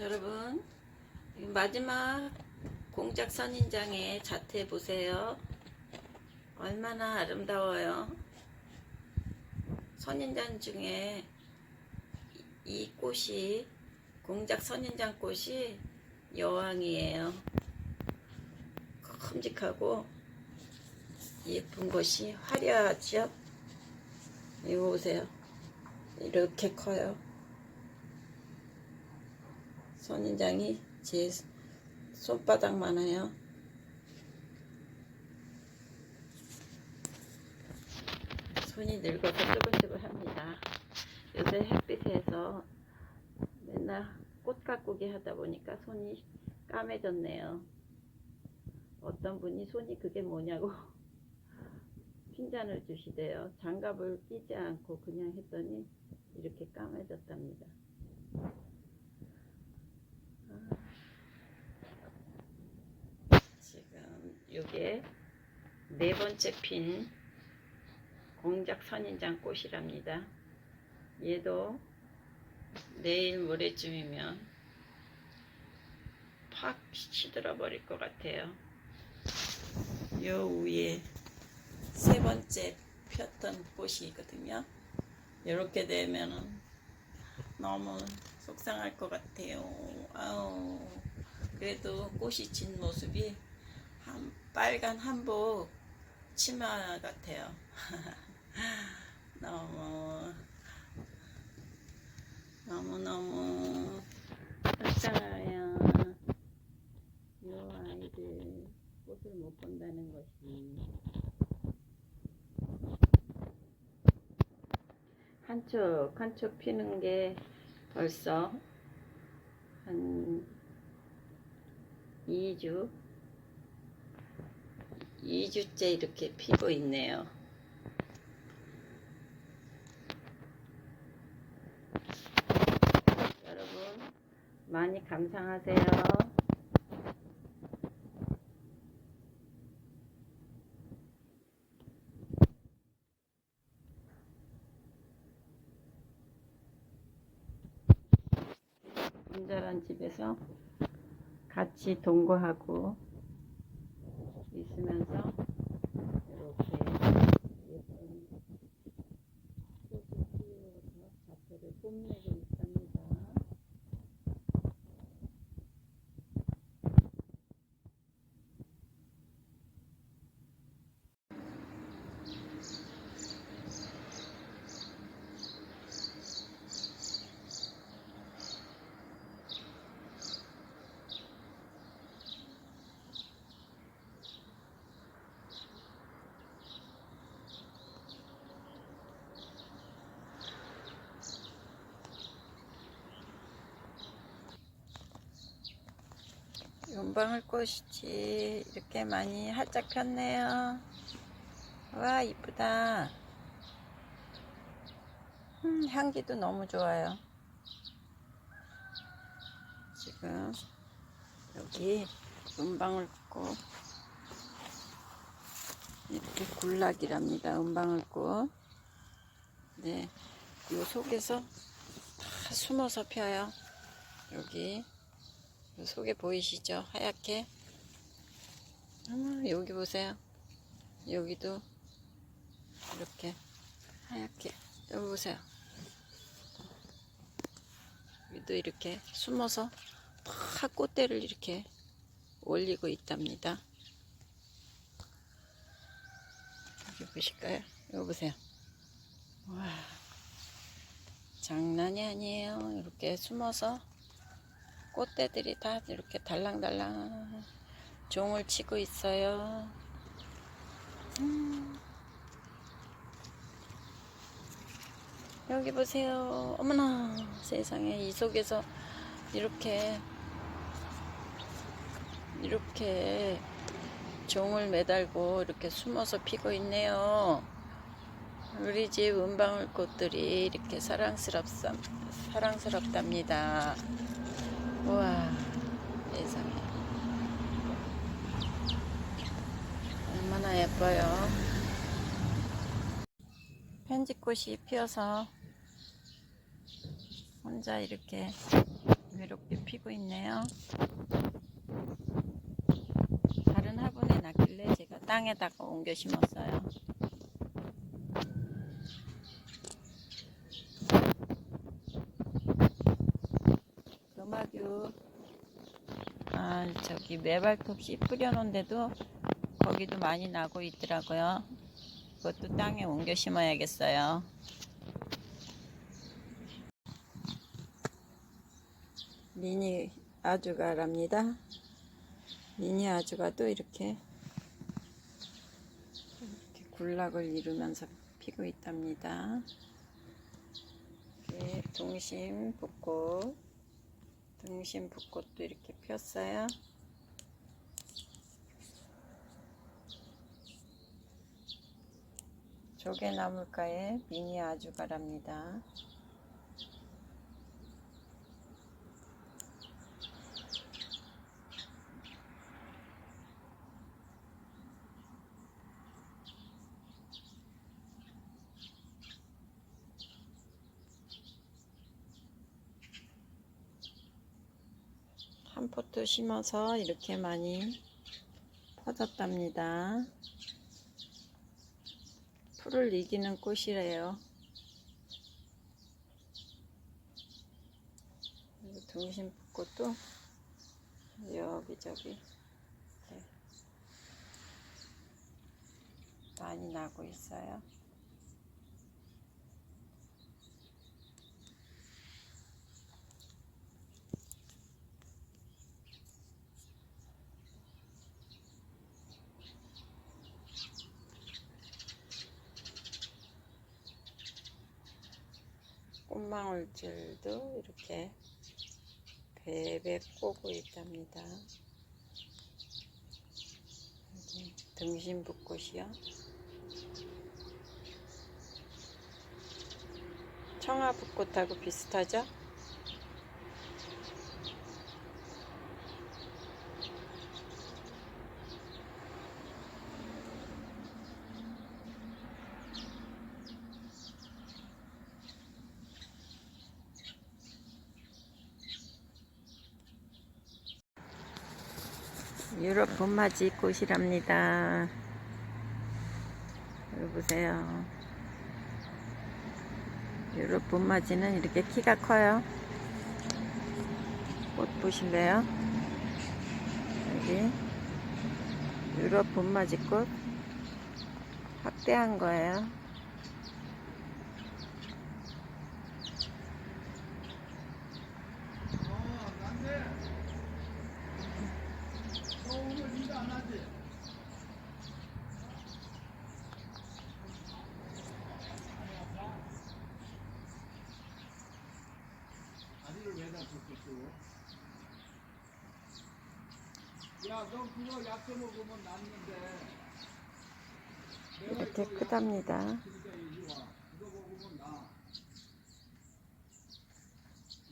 여러분 마지막 공작 선인장의 자태 보세요. 얼마나 아름다워요. 선인장 중에 이- 이 꽃이 공작 선인장 꽃이 여왕이에요. 큼직하고 예쁜 것이 화려하죠. 이거 보세요. 이렇게 커요. 선인장이 제 손바닥만 해요. 손이 늙어서 뜨글뜨글합니다. 요새 햇빛에서 맨날 꽃 가꾸기 하다 보니까 손이 까매졌네요. 어떤 분이 손이 그게 뭐냐고 핀잔을 주시대요. 장갑을 끼지 않고 그냥 했더니 이렇게 까매졌답니다. 이게 네 번째 핀 공작 선인장 꽃이랍니다. 얘도 내일 모레쯤이면 팍 시들어 버릴 것 같아요. 요 위에 세 번째 폈던 꽃이거든요. 이렇게 되면은 너무 속상할 것 같아요. 아우. 그래도 꽃이 진 모습이 한 빨간 한복 치마 같아요. 너무 너무 너무 속상해요. 이 아이들 꽃을 못 본다는 것이 한쪽 한쪽 피는 게 벌써 한 2주 2주째 이렇게 피고 있네요. 여러분 많이 감상하세요. 분자란 집에서 같이 동거하고 있으면서 이렇게 예쁜 꽃을 피워서 자태를 뽐내고 있습니다. 연방울 꽃이 이렇게 많이 활짝 폈네요. 와 이쁘다. 음, 향기도 너무 좋아요. 지금 여기 은방울 꽃 이렇게 군락이랍니다. 은방울 꽃. 네, 요 속에서 다 숨어서 펴요. 여기 요 속에 보이시죠? 하얗게. 음, 여기 보세요. 여기도 이렇게 하얗게. 여기 보세요. 여기도 이렇게 숨어서 다 꽃대를 이렇게 올리고 있답니다. 여기 보실까요? 여기 보세요. 와, 장난이 아니에요. 이렇게 숨어서 꽃대들이 다 이렇게 달랑달랑 종을 치고 있어요. 음. 여기 보세요. 어머나 세상에 이 속에서 이렇게 이렇게 종을 매달고 이렇게 숨어서 피고 있네요. 우리 집 은방울 꽃들이 이렇게 사랑스럽 사랑스럽답니다. 우와 세상에 얼마나 예뻐요 편지꽃이 피어서 혼자 이렇게 이렇게 피고 있네요. 다른 화분에 놨길래 제가 땅에다가 옮겨 심었어요. 금화규 아 저기 매발톱 씨 뿌려놓은데도 거기도 많이 나고 있더라고요. 그것도 땅에 옮겨 심어야겠어요. 미니 아주가랍니다. 미니 아주가도 이렇게 이렇게 군락을 이루면서 피고 있답니다. 이렇게 동심 붓꽃, 등심 붓꽃도 이렇게 폈어요. 조개나물가에 미니 아주가랍니다. 한 포트 심어서 이렇게 많이 퍼졌답니다. 풀을 이기는 꽃이래요. 그리고 등심꽃도 여기저기 이렇게 많이 나고 있어요. 꽃망울질도 이렇게 베베 꼬고 있답니다. 여기 등심붓꽃이요. 청아붓꽃하고 비슷하죠? 유럽 봄맞이 꽃이랍니다. 여기 보세요. 유럽 봄맞이는 이렇게 키가 커요. 꽃 보실래요? 여기 유럽 봄맞이 꽃 확대한 거예요. 다리를 왜다 줬겠어? 야, 너 그거 먹으면 낫는데. 크답니다.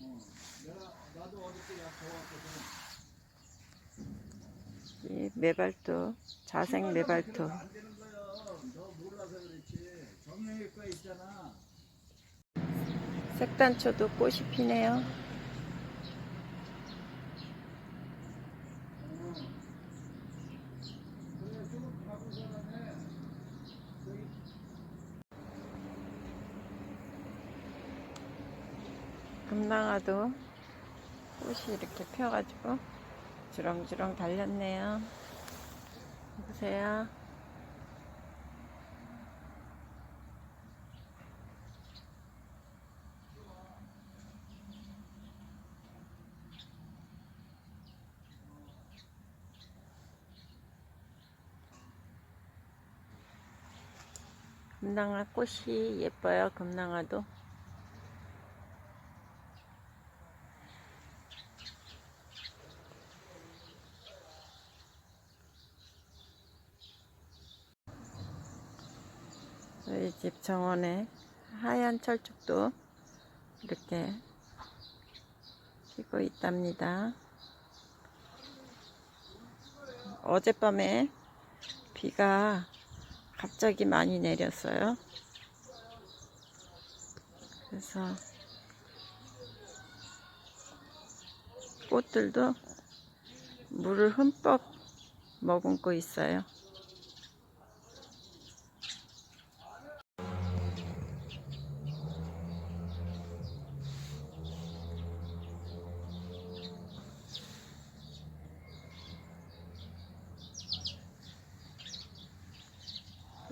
어. 이 매발톱, 자생 있잖아. 색단초도 꽃이 피네요. 어. 그래, 조금 가본 사람에 저기 금방아도 꽃이 이렇게 펴가지고 주렁주렁 달렸네요. 보세요. 금낭아 꽃이 예뻐요. 금낭아도. 저희 집 정원에 하얀 철쭉도 이렇게 피고 있답니다. 어젯밤에 비가 갑자기 많이 내렸어요. 그래서 꽃들도 물을 흠뻑 머금고 있어요.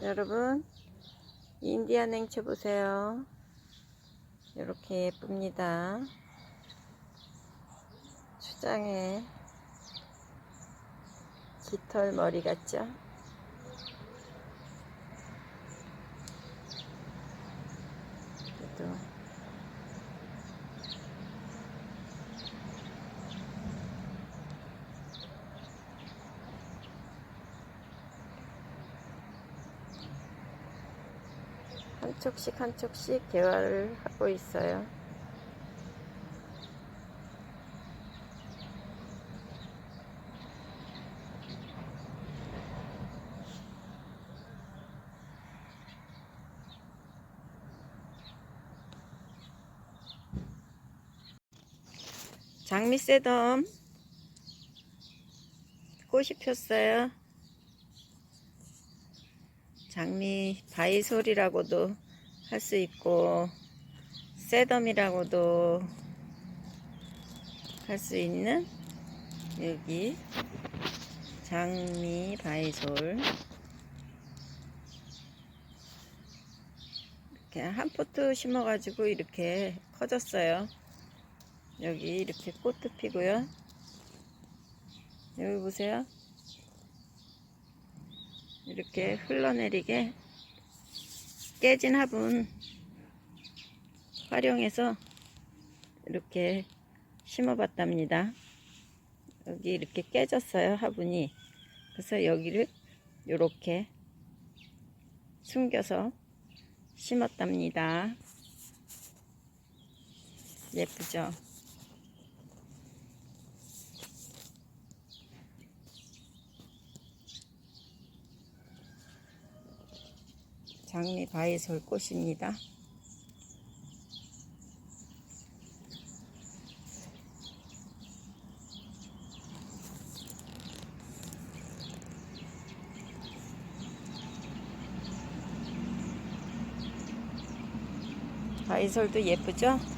여러분, 인디안 행초 보세요. 이렇게 예쁩니다. 추장에 깃털 머리 같죠? 그래도 한 촉씩 한 촉씩 개화를 하고 있어요. 장미 새덤 꽃이 폈어요. 장미 바이솔이라고도 할 수 있고 새덤이라고도 할 수 있는 여기 장미 바이솔 이렇게 한 포트 심어 가지고 이렇게 커졌어요. 여기 이렇게 꽃도 피고요. 여기 보세요. 이렇게 흘러내리게 깨진 화분 활용해서 이렇게 심어봤답니다. 여기 이렇게 깨졌어요, 화분이. 그래서 여기를 이렇게 숨겨서 심었답니다. 예쁘죠? 장미 바이솔 꽃입니다. 바이솔도 예쁘죠?